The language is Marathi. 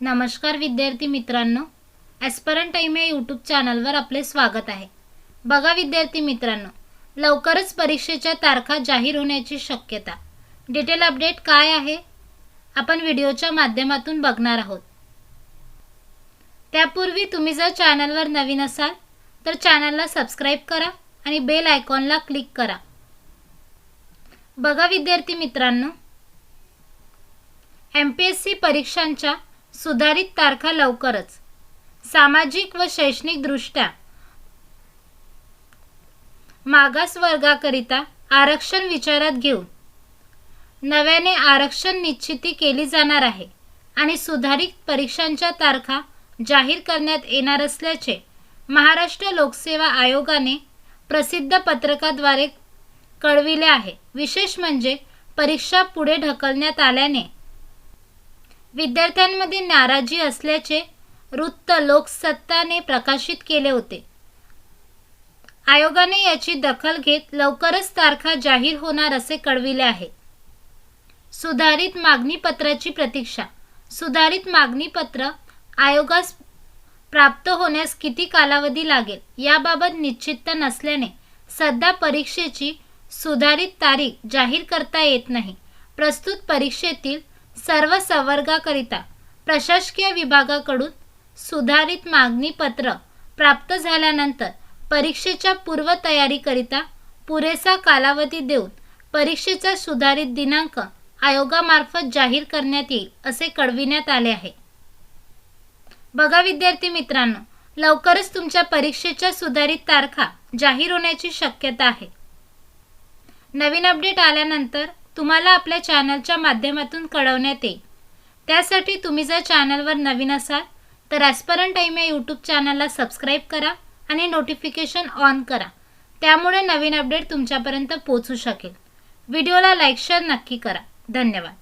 नमस्कार विद्यार्थी मित्रांनो ॲस्परंट टाईम या यूट्यूब चॅनलवर आपले स्वागत आहे. बघा विद्यार्थी मित्रांनो लवकरच परीक्षेच्या तारखा जाहीर होण्याची शक्यता. डिटेल अपडेट काय आहे? आपण व्हिडिओच्या माध्यमातून बघणार आहोत. त्यापूर्वी तुम्ही जर चॅनलवर नवीन असाल तर चॅनलला सबस्क्राईब करा आणि बेल आयकॉनला क्लिक करा. बघा विद्यार्थी मित्रांनो एम पी एस सी परीक्षांच्या सुधारित तारखा लवकरच. सामाजिक व शैक्षणिकदृष्ट्या. मागास वर्गाकरिता आरक्षण विचारात घेऊन. नव्याने आरक्षण निश्चिती केली जाणार आहे आणि सुधारित परीक्षांच्या तारखा जाहीर करण्यात येणार असल्याचे महाराष्ट्र लोकसेवा आयोगाने प्रसिद्ध पत्रकाद्वारे कळविले आहे. विशेष म्हणजे परीक्षा पुढे ढकलण्यात आल्याने विद्यार्थ्यांमध्ये नाराजी असल्याचे वृत्त लोकसत्ताने प्रकाशित केले होते. आयोगाने याची दखल घेत लवकरच तारखा जाहीर होणार असे कळविले आहे. सुधारित मागणीपत्राची प्रतीक्षा. सुधारित मागणीपत्र आयोगास प्राप्त होण्यास किती कालावधी लागेल याबाबत निश्चितता नसल्याने सध्या परीक्षेची सुधारित तारीख जाहीर करता येत नाही. प्रस्तुत परीक्षेतील सर्व संवर्गाकरिता प्रशासकीय विभागाकडून सुधारित मागणीपत्र प्राप्त झाल्यानंतर परीक्षेच्या पूर्वतयारीकरिता पुरेसा कालावधी देऊन परीक्षेचा सुधारित दिनांक आयोगामार्फत जाहीर करण्यात येईल असे कळविण्यात आले आहे. बघा विद्यार्थी मित्रांनो लवकरच तुमच्या परीक्षेच्या सुधारित तारखा जाहीर होण्याची शक्यता आहे. नवीन अपडेट आल्यानंतर तुम्हाला आपल्या चॅनलच्या माध्यमातून कळवण्यात येईल. त्यासाठी तुम्ही जर चॅनलवर नवीन असाल तर ॲस्परंट टाईम या यूट्यूब चॅनलला सबस्क्राईब करा आणि नोटिफिकेशन ऑन करा. त्यामुळे नवीन अपडेट तुमच्यापर्यंत पोहोचू शकेल. व्हिडिओला लाईक शेअर नक्की करा. धन्यवाद.